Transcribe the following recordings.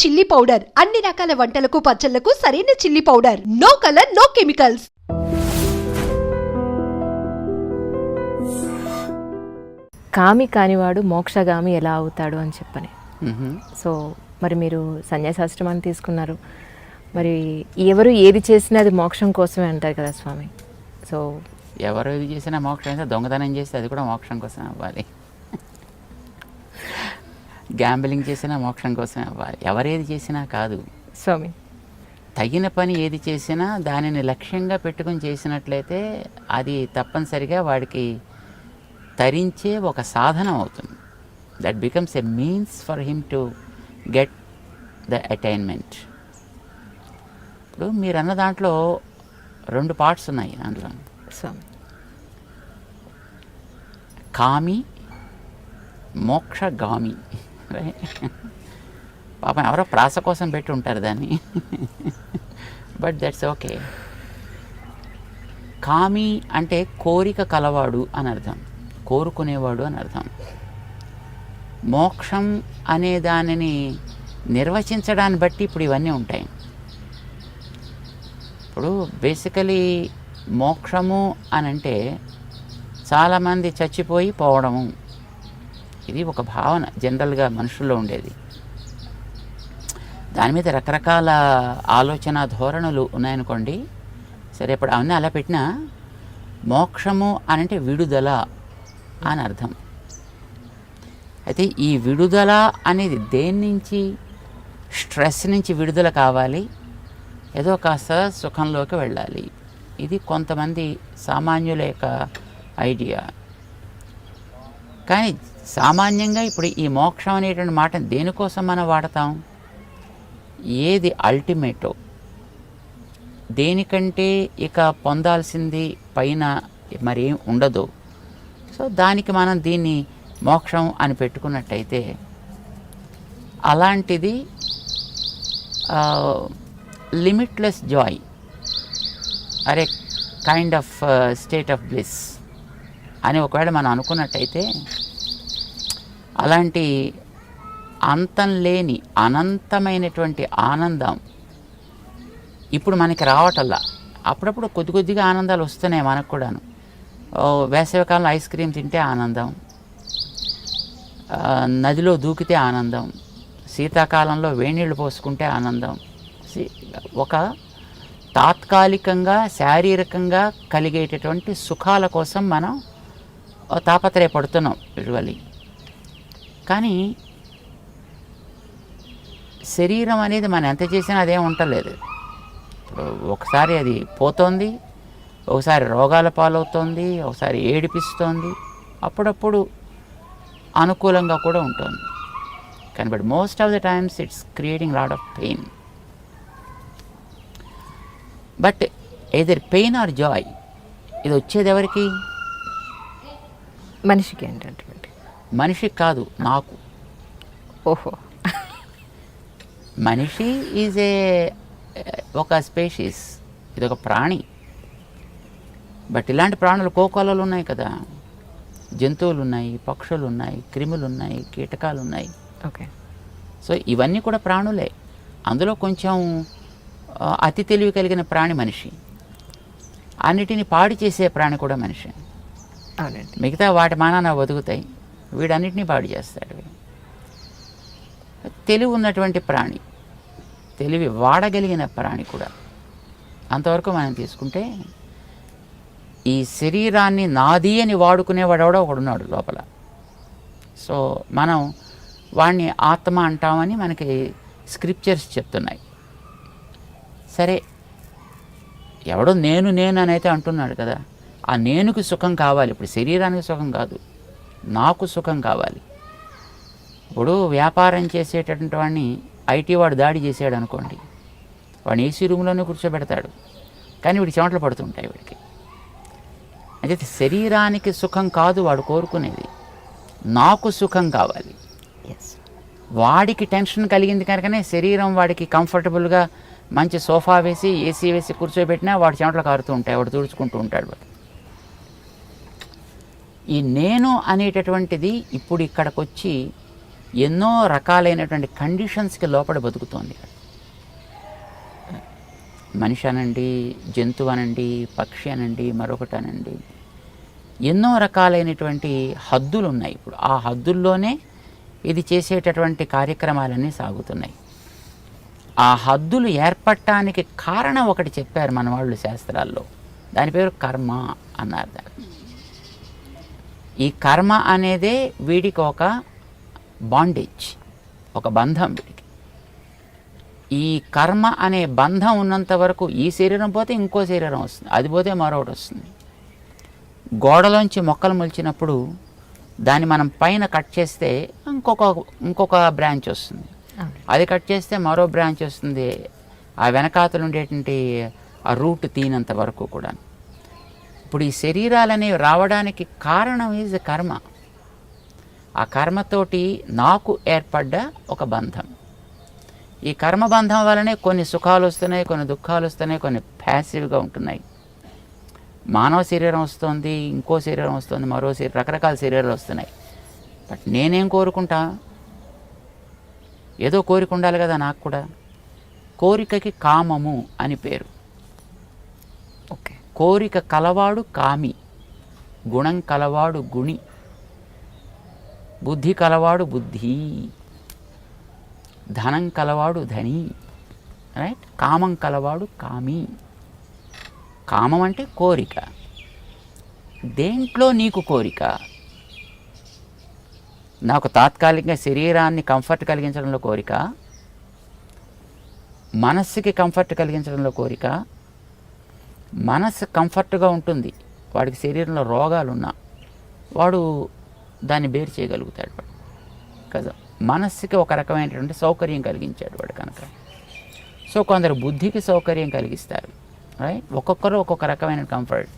Chilli powder. అన్ని రకాల వంటలకు పచ్చళ్ళకు సరైన chilli powder. No colour no chemicals కామి కానివాడు మోక్షగామి ఎలా అవుతాడు అని చెప్పని. సో మరి మీరు సన్యాసాశ్రమాన్ని తీసుకున్నారు. మరి ఎవరు ఏది చేసినా అది మోక్షం కోసమే అంటారు కదా స్వామి. సో ఎవరు ఇది చేసినా మోక్షం అయితే దొంగతనం చేస్తే అది కూడా మోక్షం కోసం అవ్వాలి. గ్యాంబ్లింగ్ చేసినా మోక్షం కోసమే అవ్వాలి ఎవరేది చేసినా కాదు. స్వామి. తగిన పని ఏది చేసినా దానిని లక్ష్యంగా పెట్టుకొని చేసినట్లయితే అది తప్పనిసరిగా వాడికి తరించే ఒక సాధనం అవుతుంది. That becomes a means for him to get the attainment ఇప్పుడు మీరు అన్న దాంట్లో రెండు పార్ట్స్ ఉన్నాయి అందులో. కామి మోక్షగామి. పాపం ఎవరో ప్రాస కోసం పెట్టి ఉంటారు దాన్ని. బట్ దట్స్ ఓకే కామి అంటే కోరిక కలవాడు అని అర్థం. కోరుకునేవాడు అని అర్థం. మోక్షం అనే దానిని నిర్వచించడాన్ని బట్టి ఇప్పుడు ఇవన్నీ ఉంటాయి. ఇప్పుడు బేసికలీ మోక్షము అని అంటే చాలామంది చచ్చిపోయి పోవడము. ఇది ఒక భావన జనరల్గా మనుషుల్లో ఉండేది. దాని మీద రకరకాల ఆలోచన ధోరణులు ఉన్నాయనుకోండి సరే ఇప్పుడు అవన్నీ అలా పెట్టినా మోక్షము అని అంటే విడుదల అని అర్థం. అయితే ఈ విడుదల అనేది దేని నుంచి స్ట్రెస్ నుంచి విడుదల కావాలి ఏదో కాస్త సుఖంలోకి వెళ్ళాలి. ఇది కొంతమంది సామాన్యుల యొక్క ఐడియా. కానీ సామాన్యంగా ఇప్పుడు ఈ మోక్షం అనేటువంటి మాట దేనికోసం మనం వాడతాం? ఏది అల్టిమేటో దేనికంటే ఇక పొందాల్సింది పైన మరేం ఉండదు. సో దానికి మనం దీన్ని మోక్షం అని పెట్టుకున్నట్టయితే అలాంటిది limitless joy or a kind of state of bliss అని ఒకవేళ మనం అనుకున్నట్టయితే అలాంటి అంతం లేని అనంతమైనటువంటి ఆనందం ఇప్పుడు మనకి రావటల్లా అప్పుడప్పుడు కొద్ది కొద్దిగా ఆనందాలు వస్తున్నాయి మనకు కూడాను. వేసవికాలంలో ఐస్ క్రీమ్ తింటే ఆనందం. నదిలో దూకితే ఆనందం. శీతాకాలంలో వేణీళ్ళు పోసుకుంటే ఆనందం. సి- ఒక తాత్కాలికంగా శారీరకంగా కలిగేటటువంటి సుఖాల కోసం మనం తాపత్రయపడుతున్నాం యూజువల్లీ కానీ శరీరం అనేది మనం ఎంత చేసినా అదేం ఉండలేదు. ఇప్పుడు ఒకసారి అది పోతోంది ఒకసారి రోగాల పాలవుతోంది ఒకసారి ఏడిపిస్తోంది అప్పుడప్పుడు అనుకూలంగా కూడా ఉంటుంది. కానీ but most of the times it's creating lot of pain. But either pain or joy ఇది వచ్చేది ఎవరికి? మనిషికి ఏంటంటే? మనిషికి కాదు నాకు. ఓహో. మనిషి ఈజ్ ఏ ఒక స్పేషీస్ ఇది ఒక ప్రాణి. బట్ ఇలాంటి ప్రాణులు కోకోలలు ఉన్నాయి కదా. జంతువులు ఉన్నాయి పక్షులు ఉన్నాయి క్రిములు ఉన్నాయి కీటకాలు ఉన్నాయి ఓకే. సో ఇవన్నీ కూడా ప్రాణులే. అందులో కొంచెం అతి తెలివి కలిగిన ప్రాణి మనిషి. అన్నిటిని పాడు చేసే ప్రాణి కూడా మనిషి. అవునండి. మిగతా వాటి మానాన బతుకుతాయి. వీడన్నిటినీ పాడు చేస్తాడు తెలివి ఉన్నటువంటి ప్రాణి. తెలివి వాడగలిగిన ప్రాణి కూడా. అంతవరకు మనం తీసుకుంటే ఈ శరీరాన్ని నాది అని వాడుకునేవాడెవడో ఒకడున్నాడు లోపల. సో మనం వాడిని ఆత్మ అంటామని మనకి స్క్రిప్చర్స్ చెప్తున్నాయి. సరే ఎవడో నేను నేను అని అయితే అంటున్నాడు కదా. ఆ నేనుకి సుఖం కావాలి. ఇప్పుడు శరీరానికి సుఖం కాదు. నాకు సుఖం కావాలి. ఇప్పుడు వ్యాపారం చేసేటటువంటి వాడిని ఐటీ వాడు దాడి చేసాడు అనుకోండి. వాడిని ఏసీ రూమ్లోనే కూర్చోబెడతాడు. కానీ వీడి చెమటలు పడుతుంటాయి వీడికి. అయితే శరీరానికి సుఖం కాదు వాడు కోరుకునేది. నాకు సుఖం కావాలి. వాడికి టెన్షన్ కలిగింది కనుకనే శరీరం వాడికి కంఫర్టబుల్గా మంచి సోఫా వేసి ఏసీ వేసి కూర్చోబెట్టినా వాడి చెమటలు కారుతూ ఉంటాయి. వాడు తుడుచుకుంటూ ఉంటాడు. వాడు ఈ నేను అనేటటువంటిది ఇప్పుడు ఇక్కడికి వచ్చి ఎన్నో రకాలైనటువంటి కండిషన్స్కి లోపల బతుకుతోంది. మనిషి అనండి జంతువు అనండి పక్షి అనండి మరొకటి అనండి. ఎన్నో రకాలైనటువంటి హద్దులు ఉన్నాయి ఇప్పుడు. ఆ హద్దుల్లోనే ఇది చేసేటటువంటి కార్యక్రమాలన్నీ సాగుతున్నాయి. ఆ హద్దులు ఏర్పడటానికి కారణం ఒకటి చెప్పారు మన వాళ్ళు శాస్త్రాల్లో. దాని పేరు కర్మ అన్నారు దాన్ని. ఈ కర్మ అనేదే వీడికి ఒక బాండేజ్ ఒక బంధం వీడికి. ఈ కర్మ అనే బంధం ఉన్నంత వరకు ఈ శరీరం పోతే ఇంకో శరీరం వస్తుంది అది పోతే మరొకటి వస్తుంది. గోడలోంచి మొక్కలు మొలిచినప్పుడు దాన్ని మనం పైన కట్ చేస్తే ఇంకొక ఇంకొక బ్రాంచ్ వస్తుంది. అది కట్ చేస్తే మరో బ్రాంచ్ వస్తుంది ఆ వెనకాతలు ఉండేటువంటి ఆ రూట్ తీనంత వరకు కూడా ఇప్పుడు ఈ శరీరాలనేవి రావడానికి కారణం ఈజ్ కర్మ ఆ కర్మతోటి నాకు ఏర్పడ్డ ఒక బంధం. ఈ కర్మ బంధం కొన్ని సుఖాలు వస్తున్నాయి కొన్ని దుఃఖాలు వస్తున్నాయి కొన్ని ప్యాసివ్గా ఉంటున్నాయి. మానవ శరీరం వస్తుంది ఇంకో శరీరం వస్తుంది మరో శరీరం రకరకాల శరీరాలు వస్తున్నాయి. బట్ నేనేం కోరుకుంటా? ఏదో కోరిక ఉండాలి కదా నాకు కూడా. కోరికకి కామము అని పేరు. కోరిక కలవాడు కామి గుణం కలవాడు గుణి బుద్ధి కలవాడు బుద్ధి ధనం కలవాడు ధని రైట్ కామం కలవాడు కామి. కామం అంటే కోరిక. దేంట్లో నీకు కోరిక? నాకు తాత్కాలికంగా శరీరాన్ని కంఫర్ట్ కలిగించడంలో కోరిక? మనస్సుకి కంఫర్ట్ కలిగించడంలో కోరిక? మనస్సు కంఫర్ట్గా ఉంటుంది. వాడికి శరీరంలో రోగాలు ఉన్నా వాడు దాన్ని బేర్ చేయగలుగుతాడు. వాడు కదా! మనస్సుకి ఒక రకమైనటువంటి సౌకర్యం కలిగించాడు వాడు కనుక. సో కొందరు బుద్ధికి సౌకర్యం కలిగిస్తారు. రైట్? ఒక్కొక్కరు ఒక్కొక్క రకమైన కంఫర్ట్.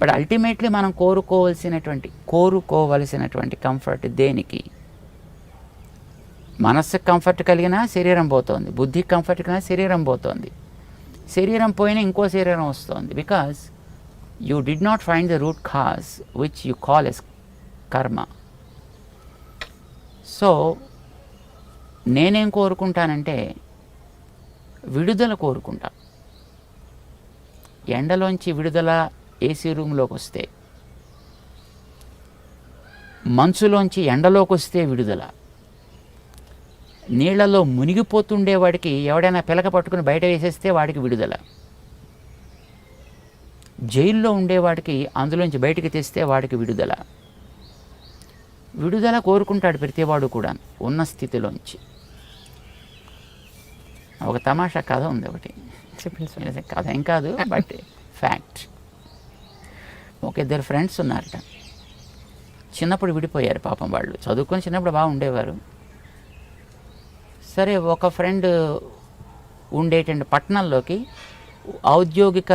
బట్ అల్టిమేట్లీ మనం కోరుకోవలసినటువంటి కోరుకోవలసినటువంటి కంఫర్ట్ దేనికి? మనస్సుకు కంఫర్ట్ కలిగినా శరీరం పోతుంది. బుద్ధికి కంఫర్ట్ కలిగినా శరీరం పోతుంది. శరీరం పోయినా ఇంకో శరీరం వస్తుంది. Because you did not find the root cause which you call as karma so నేనేం కోరుకుంటానంటే విడుదల కోరుకుంటా. ఎండలోంచి విడుదల ఏసీ రూమ్లోకి వస్తే. మంచులోంచి ఎండలోకి వస్తే విడుదల. నీళ్ళలో మునిగిపోతుండేవాడికి ఎవడైనా పిలక పట్టుకుని బయట వేసేస్తే వాడికి విడుదల. జైల్లో ఉండేవాడికి అందులోంచి బయటికి తెస్తే వాడికి విడుదల. విడుదల కోరుకుంటాడు ప్రతివాడు కూడా ఉన్న స్థితిలోంచి. ఒక తమాషా కథ ఉంది ఒకటి. ఇది కథ ఏం కాదు బట్ ఫ్యాక్ట్. ఒక ఇద్దరు ఫ్రెండ్స్ ఉన్నారట. చిన్నప్పుడు విడిపోయారు పాపం వాళ్ళు. చదువుకొని చిన్నప్పుడు బాగా ఉండేవారు సరే ఒక ఫ్రెండ్ ఉండేటండి పట్టణంలోకి. ఔద్యోగిక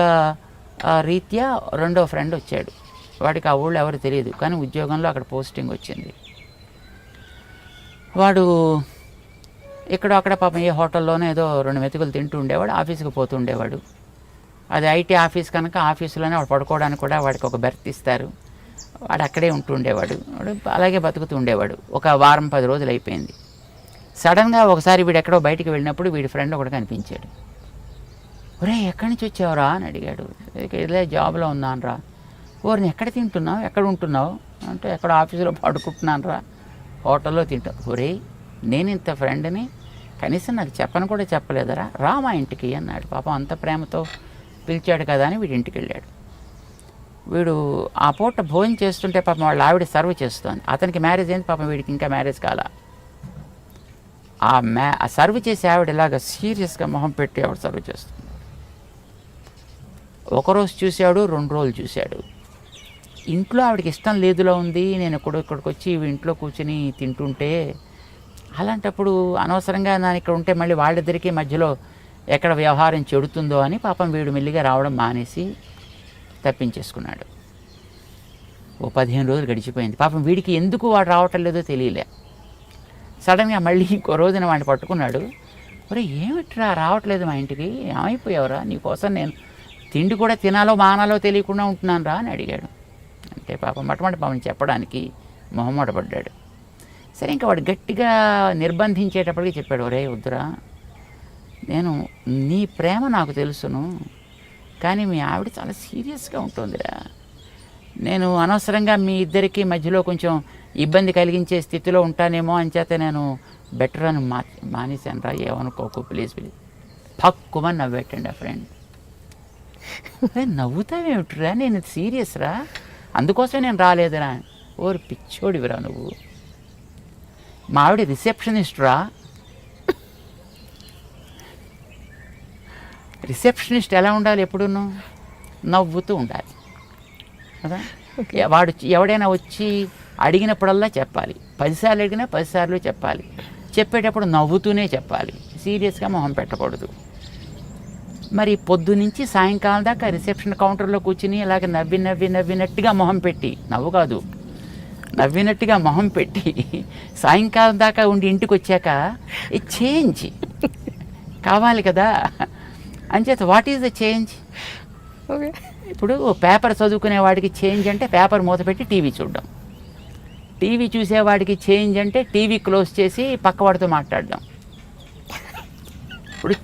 రీత్యా రెండో ఫ్రెండ్ వచ్చాడు. వాడికి ఆ ఊళ్ళో ఎవరు తెలియదు కానీ ఉద్యోగంలో అక్కడ పోస్టింగ్ వచ్చింది. వాడు ఇక్కడ అక్కడ పాపం ఏ హోటల్లోనే ఏదో రెండు మెతుకులు తింటూ ఉండేవాడు ఆఫీస్కి పోతూ ఉండేవాడు. అది ఐటీ ఆఫీస్ కనుక ఆఫీసులోనే వాడు పడుకోవడానికి కూడా వాడికి ఒక బెర్త్ ఇస్తారు. వాడు అక్కడే ఉంటూ ఉండేవాడు. వాడు అలాగే బతుకుతూ ఉండేవాడు. ఒక వారం పది రోజులు అయిపోయింది. సడన్గా ఒకసారి వీడు ఎక్కడో బయటికి వెళ్ళినప్పుడు వీడి ఫ్రెండ్ ఒకటి కనిపించాడు. ఒరే ఎక్కడి నుంచి వచ్చావురా? అని అడిగాడు. ఇదే జాబ్లో ఉన్నానరా. ఓరిని ఎక్కడ తింటున్నావు? ఎక్కడ ఉంటున్నావు? అంటే ఎక్కడ ఆఫీసులో పడుకుంటున్నానరా. హోటల్లో తింటా ఒరే నేను ఇంత ఫ్రెండ్ని కనీసం నాకు చెప్పను కూడా చెప్పలేదరా. రా మా ఇంటికి అన్నాడు. పాపం అంత ప్రేమతో పిలిచాడు కదా అని వీడి ఇంటికి వెళ్ళాడు. వీడు ఆ పూట భోజనం చేస్తుంటే పాపం వాళ్ళ ఆవిడ సర్వ్ చేస్తోంది. అతనికి మ్యారేజ్ అయింది. పాపం వీడికి ఇంకా మ్యారేజ్ కాలా. ఆ మ్యా ఆ సర్వ్ చేసే ఆవిడ ఇలాగ సీరియస్గా మొహం పెట్టి ఆవిడ సర్వ్ చేస్తుంది. ఒకరోజు చూశాడు రెండు రోజులు చూశాడు ఇంట్లో ఆవిడకి ఇష్టం లేదులో ఉంది నేను ఎక్కడో ఇక్కడికి వచ్చి ఇంట్లో కూర్చుని తింటుంటే అలాంటప్పుడు అనవసరంగా నేను ఇక్కడ ఉంటే మళ్ళీ వాళ్ళిద్దరికీ మధ్యలో ఎక్కడ వ్యవహారం చెడుతుందో అని పాపం వీడు మెల్లిగా రావడం మానేసి తప్పించేసుకున్నాడు. ఓ పదిహేను రోజులు గడిచిపోయింది. పాపం వీడికి ఎందుకు వాడు రావటం లేదో తెలియలే. సడన్గా మళ్ళీ ఇంకో రోజున వాడిని పట్టుకున్నాడు. ఒరే ఏమిట్రా? రావట్లేదు మా ఇంటికి. ఏమైపోయావురా? నీకోసం నేను తిండి కూడా తినాలో మానాలో తెలియకుండా ఉంటున్నాను రా అని అడిగాడు. అంటే పాపం. మొట్టమొదటి పాపం చెప్పడానికి మొహమాటపడ్డాడు సరే ఇంకా వాడు గట్టిగా నిర్బంధించేటప్పటికి చెప్పాడు. ఒరే వద్దురా. నేను నీ ప్రేమ నాకు తెలుసును కానీ మీ ఆవిడ చాలా సీరియస్గా ఉంటుందిరా. నేను అనవసరంగా మీ ఇద్దరికి మధ్యలో కొంచెం ఇబ్బంది కలిగించే స్థితిలో ఉంటానేమో అని నేను బెటర్ అని మా మానేశాను రా ఏమనుకోకు ప్లీజ్ ప్లీజ్ పక్కుమని నవ్వేటండి ఆ ఫ్రెండ్ నవ్వుతావేమిట్రా? నేను సీరియస్ రా. అందుకోసం నేను రాలేదురా. ఓరు పిచ్చోడివిరా నువ్వు. మా ఆవిడ రిసెప్షనిస్ట్ రా. రిసెప్షనిస్ట్ ఎలా ఉండాలి ఎప్పుడును? నవ్వుతూ ఉండాలి. కదా? వాడు ఎవడైనా వచ్చి అడిగినప్పుడల్లా చెప్పాలి. పదిసార్లు అడిగినా పదిసార్లు చెప్పాలి. చెప్పేటప్పుడు నవ్వుతూనే చెప్పాలి. సీరియస్గా మొహం పెట్టకూడదు. మరి పొద్దు నుంచి సాయంకాలం దాకా రిసెప్షన్ కౌంటర్లో కూర్చుని ఇలాగ నవ్వి నవ్వి నవ్వినట్టుగా మొహం పెట్టి నవ్వు కాదు నవ్వినట్టుగా మొహం పెట్టి సాయంకాలం దాకా ఉండి ఇంటికి వచ్చాక ఏ చేంజ్? కావాలి కదా? అంచేత what is the change? Okay. ఇప్పుడు పేపర్ చదువుకునే వాడికి చేంజ్ అంటే పేపర్ మూత పెట్టి టీవీ చూడడం. టీవీ చూసేవాడికి చేంజ్ అంటే టీవీ క్లోజ్ చేసి పక్కవాడితో మాట్లాడడం. ఇప్పుడు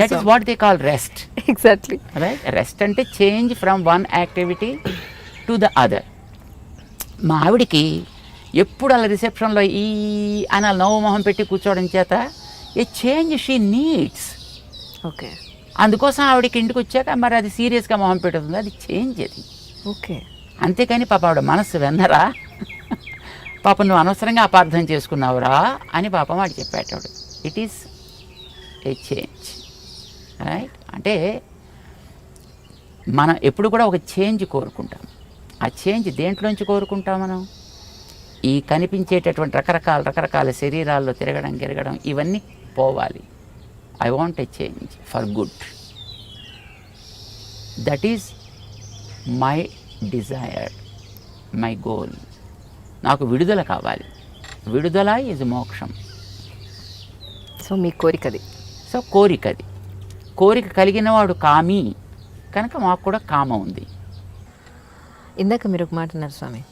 that is what they call rest exactly right rest అంటే change from one activity to the other. మా ఆవిడికి ఎప్పుడు అలా రిసెప్షన్లో ఈ అని అలా నవ్వు మొహం పెట్టి కూర్చోవడం చేత a change she needs. Okay అందుకోసం ఆవిడకి ఇంటికి వచ్చాక మరి అది సీరియస్గా మొహం పెడుతుంది అది చేంజ్ అది. ఓకే. అంతేకాని పాప ఆవిడ మనస్సు వెన్నరా. పాప నువ్వు అనవసరంగా అపార్థం చేసుకున్నావురా అని పాపం వాడు చెప్పేటాడు it is a change right అంటే మనం ఎప్పుడు కూడా ఒక చేంజ్ కోరుకుంటాం. ఆ చేంజ్ దేంట్లోంచి కోరుకుంటాం మనం? ఈ కనిపించేటటువంటి రకరకాల రకరకాల శరీరాల్లో తిరగడం గిరగడం ఇవన్నీ పోవాలి. I want a change for good that is my desire my goal నాకు విడుదల కావాలి. విడుదల ఈజ్ మోక్షం. సో మీ కోరికది. సో కోరిక అది కోరిక కలిగిన వాడు కామి కనుక మాకు కూడా కామ ఉంది. ఇందాక మీరు ఒక మాట అన్నారు స్వామి.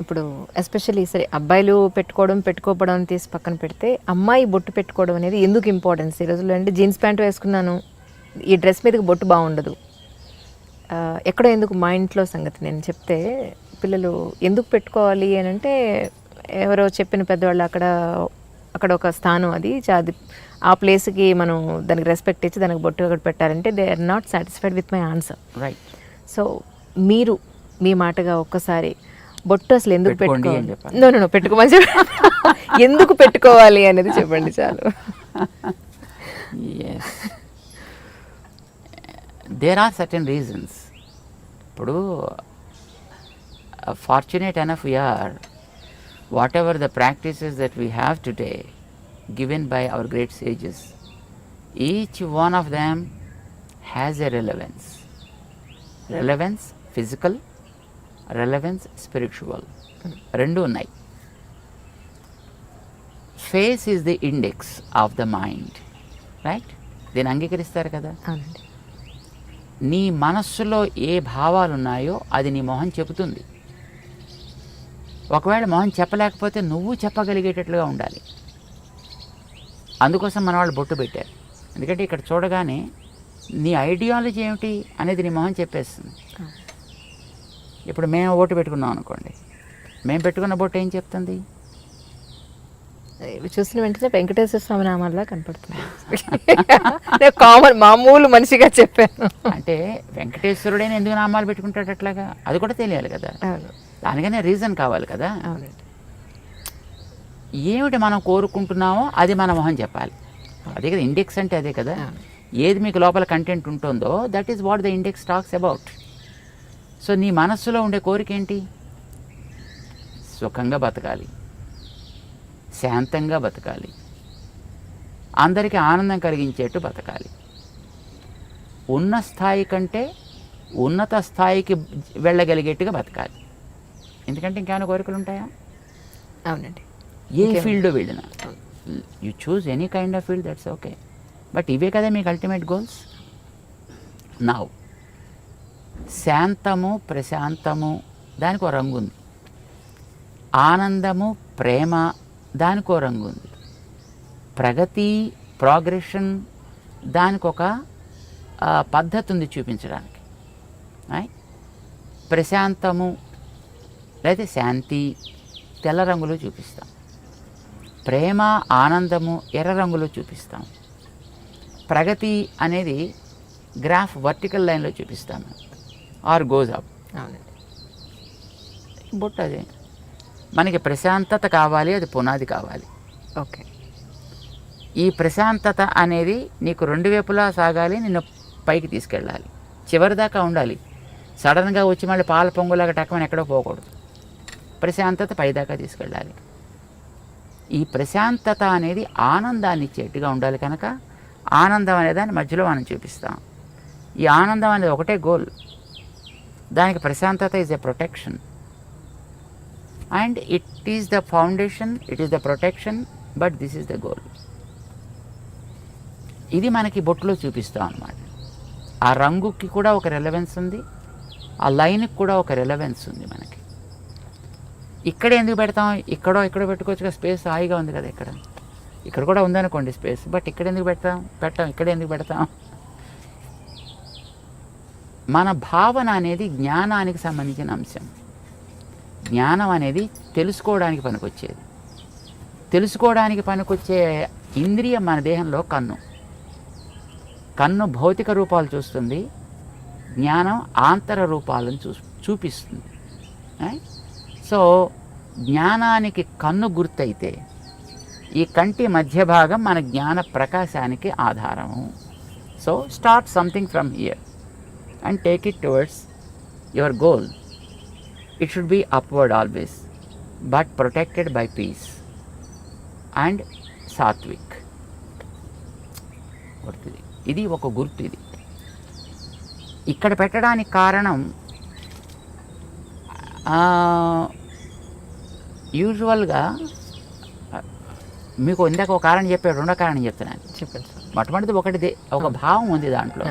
ఇప్పుడు ఎస్పెషల్లీ సరే అబ్బాయిలు పెట్టుకోవడం పెట్టుకోకపోవడం తీసి పక్కన పెడితే అమ్మాయి బొట్టు పెట్టుకోవడం అనేది ఎందుకు ఇంపార్టెన్స్ ఈ రోజుల్లో అంటే జీన్స్ ప్యాంట్ వేసుకున్నాను ఈ డ్రెస్ మీదకి బొట్టు బాగుండదు. ఎక్కడో ఎందుకు మా ఇంట్లో సంగతి నేను చెప్తే పిల్లలు ఎందుకు పెట్టుకోవాలి అని అంటే ఎవరో చెప్పిన పెద్దవాళ్ళు అక్కడ అక్కడ ఒక స్థానం అది అది ఆ ప్లేస్కి మనం దానికి రెస్పెక్ట్ ఇచ్చి దానికి బొట్టు అక్కడ పెట్టారంటే they are not satisfied with my answer right so మీరు మీ మాటగా ఒక్కసారి బొట్టు అసలు ఎందుకు పెట్టుకోవాలి. నో నో పెట్టుకోమని చెప్పండి ఎందుకు పెట్టుకోవాలి అనేది చెప్పండి చాలు. దేర్ ఆర్ సర్టన్ రీజన్స్ ఇప్పుడు fortunate enough we are whatever the practices that we have today given by our great sages each one of them has a relevance relevance physical relevance spiritual రెండు ఉన్నాయి. Face is the index of the mind right దీన్ని అంగీకరిస్తారు కదా? అవునండి. నీ మనస్సులో ఏ భావాలు ఉన్నాయో అది నీ మొహం చెబుతుంది. ఒకవేళ మొహం చెప్పలేకపోతే నువ్వు చెప్పగలిగేటట్లుగా ఉండాలి. అందుకోసం మన వాళ్ళు బొట్టు పెట్టారు. ఎందుకంటే ఇక్కడ చూడగానే నీ ఐడియాలజీ ఏమిటి అనేది నీ మొహం చెప్పేస్తుంది. ఇప్పుడు మేము ఓటు పెట్టుకున్నాం అనుకోండి. మేము పెట్టుకున్న బొట్టు ఏం చెప్తుంది? ఇవి చూసిన వెంటనే వెంకటేశ్వర స్వామి నామాల్లా కనపడుతుంది కామన్ మామూలు మనిషిగా చెప్పాను. అంటే వెంకటేశ్వరుడైన ఎందుకు నామాలు పెట్టుకుంటాడు అట్లాగా? అది కూడా తెలియాలి కదా. దానికనే రీజన్ కావాలి కదా. ఏమిటి మనం కోరుకుంటున్నామో అది మన మొహం చెప్పాలి. అదే కదా ఇండెక్స్ అంటే అదే కదా. ఏది మీకు లోపల కంటెంట్ ఉంటుందో that is what the index talks about so నీ మనస్సులో ఉండే కోరిక ఏంటి సుఖంగా బతకాలి. శాంతంగా బతకాలి. అందరికీ ఆనందం కలిగించేట్టు బతకాలి. ఉన్న స్థాయి కంటే ఉన్నత స్థాయికి వెళ్ళగలిగేట్టుగా బతకాలి. ఎందుకంటే ఇంకేమైనా కోరికలు ఉంటాయా అవునండి. ఏ ఫీల్డ్లో వెళ్ళినా. You choose any kind of field that's okay but ఇవే కదా మీకు అల్టిమేట్ గోల్స్ నా శాంతము ప్రశాంతము దానికి ఒక రంగు ఉంది. ఆనందము ప్రేమ దానికో రంగు ఉంది. ప్రగతి ప్రోగ్రెషన్ దానికి ఒక పద్ధతి ఉంది చూపించడానికి. ప్రశాంతము లేదా శాంతి తెల్ల రంగులో చూపిస్తాం. ప్రేమ ఆనందము ఎర్ర రంగులో చూపిస్తాం. ప్రగతి అనేది గ్రాఫ్ వర్టికల్ లైన్లో చూపిస్తాం. ఆర్ గోజ్ అప్ బొట్టు అదే. మనకి ప్రశాంతత కావాలి అది పునాది కావాలి. ఓకే. ఈ ప్రశాంతత అనేది నీకు రెండు వైపులా సాగాలి నిన్ను పైకి తీసుకెళ్ళాలి. చివరి దాకా ఉండాలి. సడన్గా వచ్చి మళ్ళీ పాల పొంగులాగా టక్కమని ఎక్కడో పోకూడదు. ప్రశాంతత పైదాకా తీసుకెళ్ళాలి. ఈ ప్రశాంతత అనేది ఆనందాన్ని ఇచ్చేట్టుగా ఉండాలి కనుక ఆనందం అనే దాన్ని మధ్యలో మనం చూపిస్తాం. ఈ ఆనందం అనేది ఒకటే గోల్. దానికి ప్రశాంతత is a protection and it is the foundation it is the protection but this is the goal ఇది మనకి బొట్టులో చూపిస్తాం అన్నమాట. ఆ రంగుకి కూడా ఒక రెలవెన్స్ ఉంది ఆ లైన్కి కూడా ఒక రెలవెన్స్ ఉంది మనకి. ఇక్కడ ఎందుకు పెడతాం? ఇక్కడో ఇక్కడ పెట్టుకోవచ్చు స్పేస్ హాయిగా ఉంది కదా ఇక్కడ. ఇక్కడ కూడా ఉందనుకోండి స్పేస్ బట్ ఇక్కడ ఎందుకు పెడతాం? పెట్టాం ఇక్కడ ఎందుకు పెడతాం? మన భావన అనేది జ్ఞానానికి సంబంధించిన అంశం. జ్ఞానం అనేది తెలుసుకోవడానికి పనికొచ్చేది. తెలుసుకోవడానికి పనికొచ్చే ఇంద్రియం మన దేహంలో కన్ను. కన్ను భౌతిక రూపాలు చూస్తుంది. జ్ఞానం ఆంతర రూపాలను చూ చూపిస్తుంది. సో జ్ఞానానికి కన్ను గుర్తయితే ఈ కంటి మధ్య భాగం మన జ్ఞాన ప్రకాశానికి ఆధారము. So start something from here. And take it towards your goal it should be upward always but protected by peace and sattvic గుర్తుది ఇది ఒక గుర్తు ఇది. ఇక్కడ పెట్టడానికి కారణం యూజువల్గా మీకు ఇందాక ఒక కారణం చెప్పాడు రెండో కారణం చెప్తున్నాను. చెప్పండి సార్. మొట్టమొదటిది ఒకటి దే- ఒక భావం ఉంది దాంట్లో.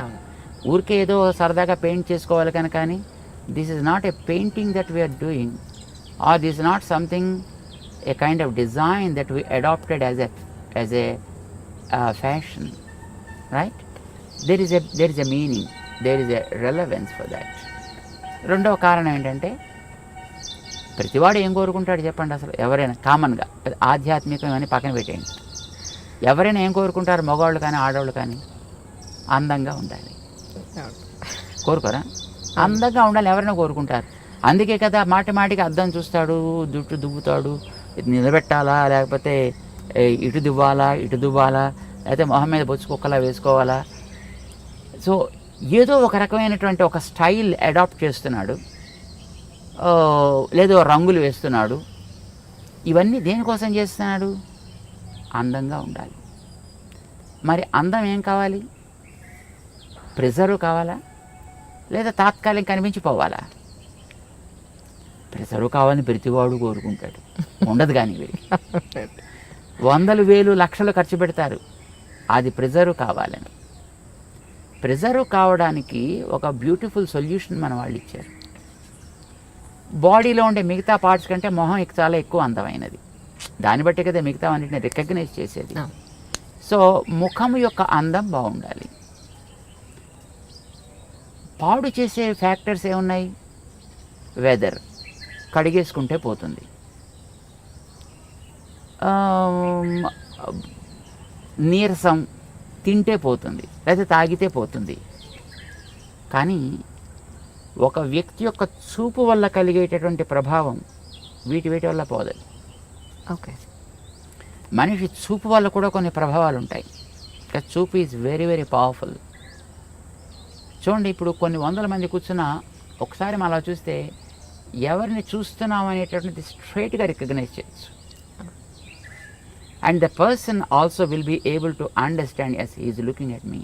ఊరికే ఏదో సరదాగా పెయింట్ చేసుకోవాలి కానీ కానీ this is not a painting that we are doing or this not something a kind of design that we adapted as a as a fashion right there is a there is a meaning there is a relevance for that రెండవ కారణం ఏంటంటే ప్రతివాడు ఏం కోరుకుంటాడు చెప్పండి అసలు? ఎవరైనా కామన్గా ఆధ్యాత్మికం అని పక్కన పెట్టేయండి. ఎవరైనా ఏం కోరుకుంటారు? మగవాళ్ళు కానీ ఆడవాళ్ళు కానీ అందంగా ఉండాలి. కోరుకోరా? అందంగా ఉండాలి ఎవరైనా కోరుకుంటారు. అందుకే కదా మాటి మాటికి అద్దం చూస్తాడు జుట్టు దువ్వుతాడు నిలబెట్టాలా లేకపోతే ఇటు దువ్వాలా ఇటు దువ్వాలా లేకపోతే మొహం మీద బొచ్చు కుక్కలా వేసుకోవాలా. సో ఏదో ఒక రకమైనటువంటి ఒక స్టైల్ అడాప్ట్ చేస్తున్నాడు. లేదో రంగులు వేస్తున్నాడు. ఇవన్నీ దేనికోసం చేస్తున్నాడు? అందంగా ఉండాలి. మరి అందం ఏం కావాలి? ప్రిజర్వ్ కావాలా? లేదా తాత్కాలిక కనిపించిపోవాలా? ప్రిజర్వ్ కావాలని ప్రతివాడు కోరుకుంటాడు. ఉండదు కానీ వీరికి వందలు వేలు లక్షలు ఖర్చు పెడతారు. అది ప్రిజర్వ్ కావాలని. ప్రిజర్వ్ కావడానికి ఒక బ్యూటిఫుల్ సొల్యూషన్ మన వాళ్ళు ఇచ్చారు. బాడీలో ఉండే మిగతా పార్ట్స్ కంటే మొహం చాలా ఎక్కువ అందమైనది. దాన్ని బట్టి కదా మిగతా అన్నిటిని రికగ్నైజ్ చేసేది. సో ముఖం యొక్క అందం బాగుండాలి. పాడు చేసే ఫ్యాక్టర్స్ ఏమున్నాయి? వెదర్ కడిగేసుకుంటే పోతుంది. నీరసం తింటే పోతుంది. లేదా తాగితే పోతుంది. కానీ ఒక వ్యక్తి యొక్క చూపు వల్ల కలిగేటటువంటి ప్రభావం వీటి వీటి వల్ల పోదు ఓకే. మనిషి చూపు వల్ల కూడా కొన్ని ప్రభావాలు ఉంటాయి ఇంకా చూపు ఈజ్ వెరీ వెరీ పవర్ఫుల్ చూడండి ఇప్పుడు కొన్ని వందల మంది కూర్చున్నా ఒకసారి మనం అలా చూస్తే ఎవరిని చూస్తున్నాం అనేటటువంటిది స్ట్రైట్గా రికగ్నైజ్ చేయొచ్చు. And the person also will be able to understand as is looking at me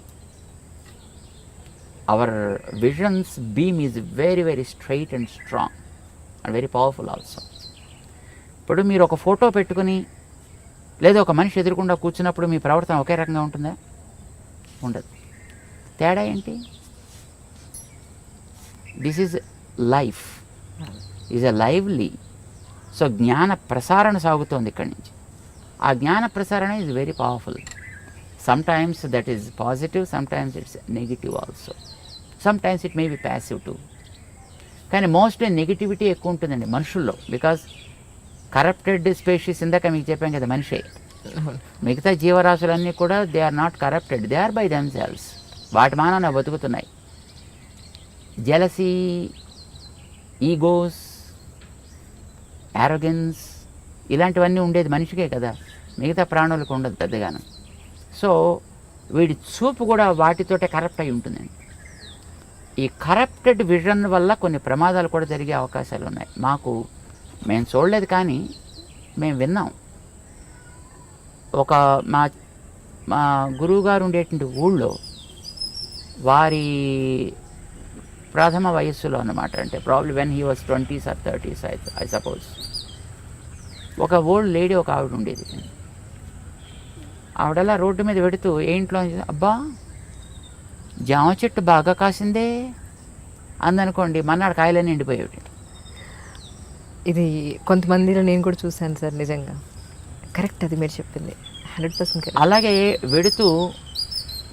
our visions beam is very very straight and strong and very powerful also ఇప్పుడు మీరు ఒక ఫోటో పెట్టుకుని లేదా ఒక మనిషి ఎదురుకుండా కూర్చున్నప్పుడు మీ ప్రవర్తన ఒకే రకంగా ఉంటుందా? ఉండదు. తేడా ఏంటి? This is life is a lively so జ్ఞాన ప్రసారణ సాగుతోంది ఇక్కడి నుంచి. ఆ జ్ఞాన ప్రసారణ is very powerful sometimes that is positive sometimes it's negative also sometimes it may be passive too కానీ మోస్ట్లీ నెగిటివిటీ ఎక్కువ ఉంటుందండి మనుషుల్లో. బికాజ్ కరప్టెడ్ స్పేషీస్ ఇందాక మీకు చెప్పాం కదా మనిషే. మిగతా జీవరాశులన్నీ కూడా they are not corrupted they are by themselves వాటి మానాన బతుకుతున్నాయి. జెలసీ ఈగోస్ యారోగెన్స్ ఇలాంటివన్నీ ఉండేది మనిషికే కదా. మిగతా ప్రాణులకు ఉండదు పెద్దగాను. సో వీడి చూపు కూడా వాటితోటే కరప్ట్ అయి ఉంటుందండి. ఈ కరప్టెడ్ విజన్ వల్ల కొన్ని ప్రమాదాలు కూడా జరిగే అవకాశాలు ఉన్నాయి. మాకు మేము చూడలేదు కానీ మేము విన్నాం. ఒక మా మా గురువుగారు ఉండేటువంటి ఊళ్ళో వారి ప్రథమ వయస్సులో అన్నమాట. అంటే probably when he was twenties or thirties I I suppose ఒక ఓల్డ్ లేడీ ఒక ఆవిడ ఉండేది. ఆవిడలా రోడ్డు మీద పెడుతూ ఏంట్లో అబ్బా జామ చెట్టు బాగా కాసిందే. అందనుకోండి మన్నాడు కాయలన్నీ ఎండిపోయేవి. ఇది కొంతమందిలో నేను కూడా చూశాను సార్ నిజంగా. కరెక్ట్ అది మీరు చెప్పింది. హండ్రెడ్ పర్సెంట్ అలాగే వెడుతూ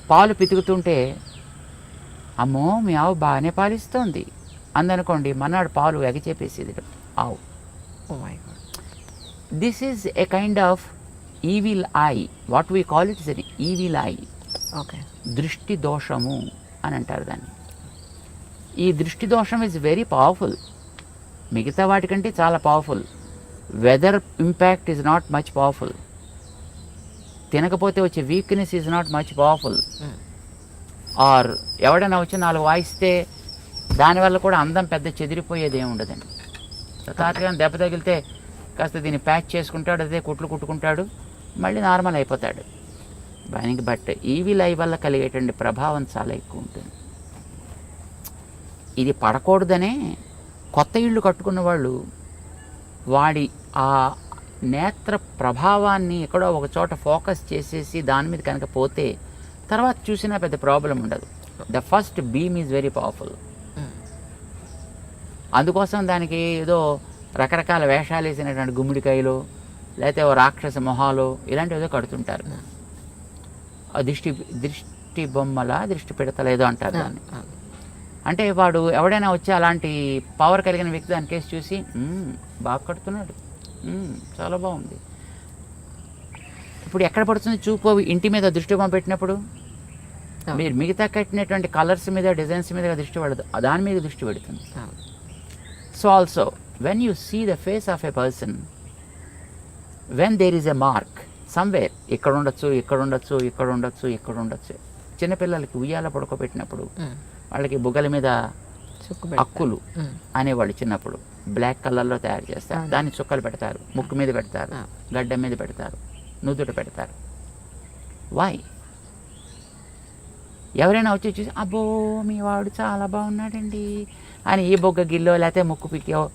పాలు పితుకుతుంటే అమ్మో మీ ఆవు బాగానే పాలిస్తోంది. అందనుకోండి మన్నాడు పాలు ఎగచేపేసేది ఆవు. This is a kind of evil eye what we call it is evil eye okay దృష్టి దోషము అని అంటారు దాన్ని. ఈ దృష్టి దోషం ఇస్ వెరీ పవర్ఫుల్ మిగతా వాటికంటే చాలా powerful weather impact is not much powerful తినకపోతే వచ్చే weakness is not much powerful or. ఎవడైనా వచ్చి నాలుగు వాయిస్తే దానివల్ల కూడా అందం పెద్ద చెదిరిపోయేది ఏమి ఉండదండి తాతగా దెబ్బ తగిలితే కాస్త దీన్ని ప్యాచ్ చేసుకుంటాడు అదే కుట్లు కుట్టుకుంటాడు మళ్ళీ నార్మల్ అయిపోతాడు. దానికి బట్ ఈవీ లై వల్ల కలిగేటువంటి ప్రభావం చాలా ఎక్కువ ఉంటుంది. ఇది పడకూడదనే కొత్త ఇళ్ళు కట్టుకున్న వాళ్ళు వాడి ఆ నేత్ర ప్రభావాన్ని ఎక్కడో ఒక చోట ఫోకస్ చేసేసి దాని మీద కనుక పోతే తర్వాత చూసినా పెద్ద ప్రాబ్లం ఉండదు. The first beam is very powerful అందుకోసం దానికి ఏదో రకరకాల వేషాలు వేసినటువంటి గుమ్మిడికాయలు లేకపోతే ఓ రాక్షస మొహాలు ఇలాంటివి ఏదో కడుతుంటారు. ఆ దృష్టి దృష్టి బొమ్మల దృష్టి పెడతల ఏదో అంటారు దాన్ని. అంటే వాడు ఎవడైనా వచ్చి అలాంటి పవర్ కలిగిన వ్యక్తి దాని కేసు చూసి "మ్మ్, బాగా కడుతున్నాడు. చాలా బాగుంది. ఇప్పుడు ఎక్కడ పడుతుంది చూపు ఇంటి మీద దృష్టి బొమ్మ పెట్టినప్పుడు మీరు మిగతా కట్టినటువంటి కలర్స్ మీద డిజైన్స్ మీద దృష్టి పడదు. దాని మీద దృష్టి పెడుతుంది. So also when you see the face of a person when there is a mark somewhere ఇక్కడ ఉండొచ్చు ఇక్కడ ఉండొచ్చు ఇక్కడ ఉండొచ్చు ఇక్కడ ఉండొచ్చు. చిన్నపిల్లలకి ఉయ్యాల పడుకోబెట్టినప్పుడు వాళ్ళకి బుగ్గల మీద అక్కులు అనేవాళ్ళు చిన్నప్పుడు. బ్లాక్ కలర్లో తయారు చేస్తారు. దాన్ని చుక్కలు పెడతారు. ముక్కు మీద పెడతారు. గడ్డ మీద పెడతారు. నుదుట పెడతారు. వై ఎవరైనా వచ్చి చూసి అబ్బో మీ వాడు చాలా బాగున్నాడండి అని ఈ బొగ్గ గిల్లో లేకపోతే ముక్కు పిక్కో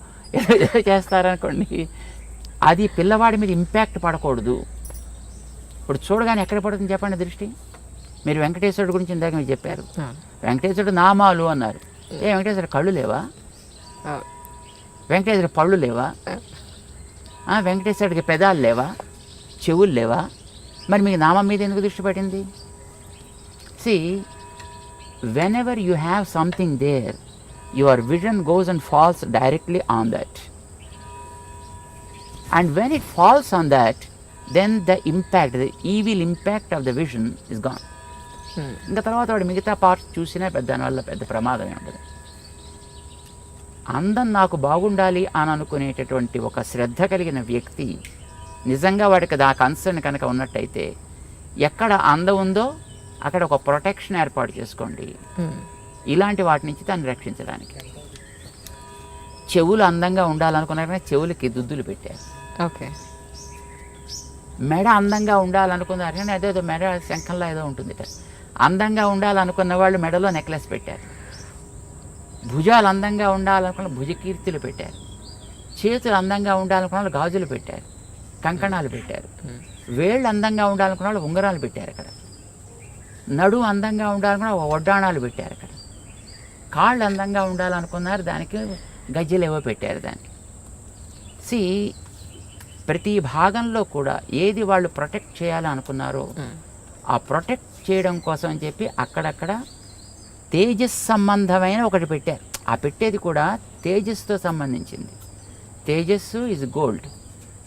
చేస్తారనుకోండి. అది పిల్లవాడి మీద ఇంపాక్ట్ పడకూడదు. ఇప్పుడు చూడగానే ఎక్కడ పడుతుంది చెప్పండి దృష్టి? మీరు వెంకటేశ్వరుడు గురించి ఇందాక మీరు చెప్పారు. వెంకటేశ్వరుడు నామాలు అన్నారు. ఏ వెంకటేశ్వర కళ్ళు లేవా? వెంకటేశ్వర పళ్ళు లేవా? ఆ, వెంకటేశ్వరుడికి పెదాలు లేవా? చెవులు లేవా? మరి మీకు నామం మీద ఎందుకు దృష్టి పడింది see whenever you have something there your vision goes and falls directly on that and when it falls on that then the impact the evil impact of the vision is gone ఇంకా తర్వాత వాడు మిగతా parts చూసినా పెద్ద దానివల్ల పెద్ద ప్రమాదమే ఉండదు. అందం నాకు బాగుండాలి అని అనుకునేటటువంటి ఒక శ్రద్ధ కలిగిన వ్యక్తి నిజంగా వాడికి దా కన్సర్న్ కనుక ఉన్నట్టయితే ఎక్కడ అందం ఉందో అక్కడ ఒక ప్రొటెక్షన్ ఏర్పాటు చేసుకోండి. ఇలాంటి వాటి నుంచి దాన్ని రక్షించడానికి. చెవులు అందంగా ఉండాలనుకున్నారు కానీ చెవులకి దుద్దులు పెట్టారు. ఓకే. మెడ అందంగా ఉండాలనుకున్నారు కానీ అదేదో మెడ శంఖంలో ఏదో ఉంటుందిట అందంగా ఉండాలనుకున్న వాళ్ళు మెడలో నెక్లెస్ పెట్టారు. భుజాలు అందంగా ఉండాలనుకున్న భుజకీర్తులు పెట్టారు. చేతులు అందంగా ఉండాలనుకున్న వాళ్ళు గాజులు పెట్టారు. కంకణాలు పెట్టారు. వేళ్ళు అందంగా ఉండాలనుకున్న వాళ్ళు ఉంగరాలు పెట్టారు అక్కడ. నడు అందంగా ఉండాలనుకున్న వడ్డాణాలు పెట్టారు అక్కడ. కాళ్ళు అందంగా ఉండాలనుకున్నారు దానికి గజ్జలు ఏవో పెట్టారు దానికి. సి ప్రతి భాగంలో కూడా ఏది వాళ్ళు ప్రొటెక్ట్ చేయాలనుకున్నారో ఆ ప్రొటెక్ట్ చేయడం కోసం అని చెప్పి అక్కడక్కడ తేజస్ సంబంధమైన ఒకటి పెట్టారు. ఆ పెట్టేది కూడా తేజస్తో సంబంధించింది. తేజస్సు ఇస్ గోల్డ్.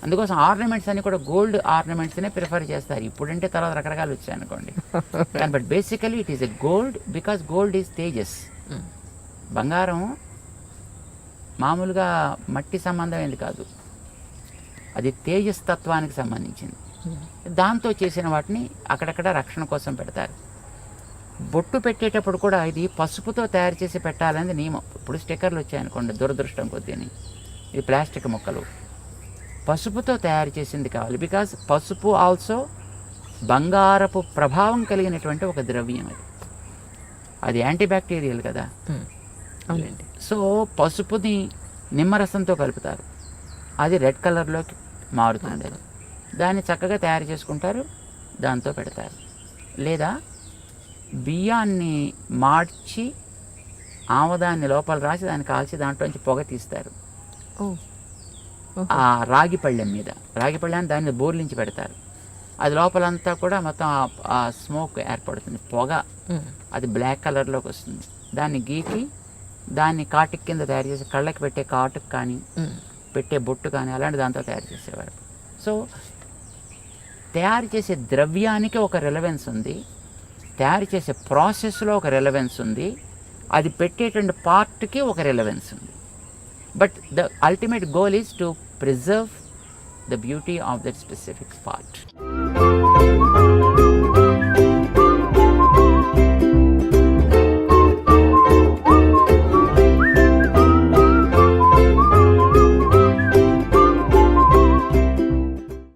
అందుకోసం ఆర్నమెంట్స్ అన్ని కూడా గోల్డ్ ఆర్నమెంట్స్నే ప్రిఫర్ చేస్తారు. ఇప్పుడంటే తర్వాత రకరకాలు వచ్చాయి అనుకోండి. కానీ but basically it is a gold because gold is tejas. బంగారం మామూలుగా మట్టి సంబంధమైనది కాదు. అది తేజస్ తత్వానికి సంబంధించింది. దాంతో చేసిన వాటిని అక్కడక్కడ రక్షణ కోసం పెడతారు. బొట్టు పెట్టేటప్పుడు కూడా ఇది పసుపుతో తయారు చేసి పెట్టాలనేది నియమం. ఇప్పుడు స్టిక్కర్లు వచ్చాయనుకోండి దురదృష్టం కొద్దిని ఇది ప్లాస్టిక్ ముక్కలు. పసుపుతో తయారు చేసింది కావాలి. బికాజ్ పసుపు ఆల్సో బంగారపు ప్రభావం కలిగినటువంటి ఒక ద్రవ్యం అది. అది యాంటీబ్యాక్టీరియల్ కదా. మ్మ్. అవునండి సో పసుపుని నిమ్మరసంతో కలుపుతారు. అది రెడ్ కలర్లోకి మారుతుంది అది. దాన్ని చక్కగా తయారు చేసుకుంటారు. దాంతో పెడతారు. లేదా బియ్యాన్ని మార్చి ఆమదాన్ని లోపల రాసి దాన్ని కాల్చి దాంట్లోంచి పొగ తీస్తారు. ఆ రాగి పళ్ళెం మీద. రాగి పళ్ళెం దాన్ని బోర్లించి పెడతారు. అది లోపలంతా కూడా మొత్తం ఆ- స్మోక్ ఏర్పడుతుంది పొగ. అది బ్లాక్ కలర్లోకి వస్తుంది. దాన్ని గీకి దాన్ని కాటుక్ కింద తయారు చేసి కళ్ళకి పెట్టే కాటుకు కానీ. పెట్టే బొట్టు కానీ అలాంటి దాంతో తయారు చేసేవారు. సో తయారు చేసే ద్రవ్యానికి ఒక రిలవెన్స్ ఉంది. తయారు చేసే ప్రాసెస్లో ఒక రిలవెన్స్ ఉంది. అది పెట్టేటువంటి పార్ట్కి ఒక రిలవెన్స్ ఉంది. But the ultimate goal is to preserve the beauty of that specific part.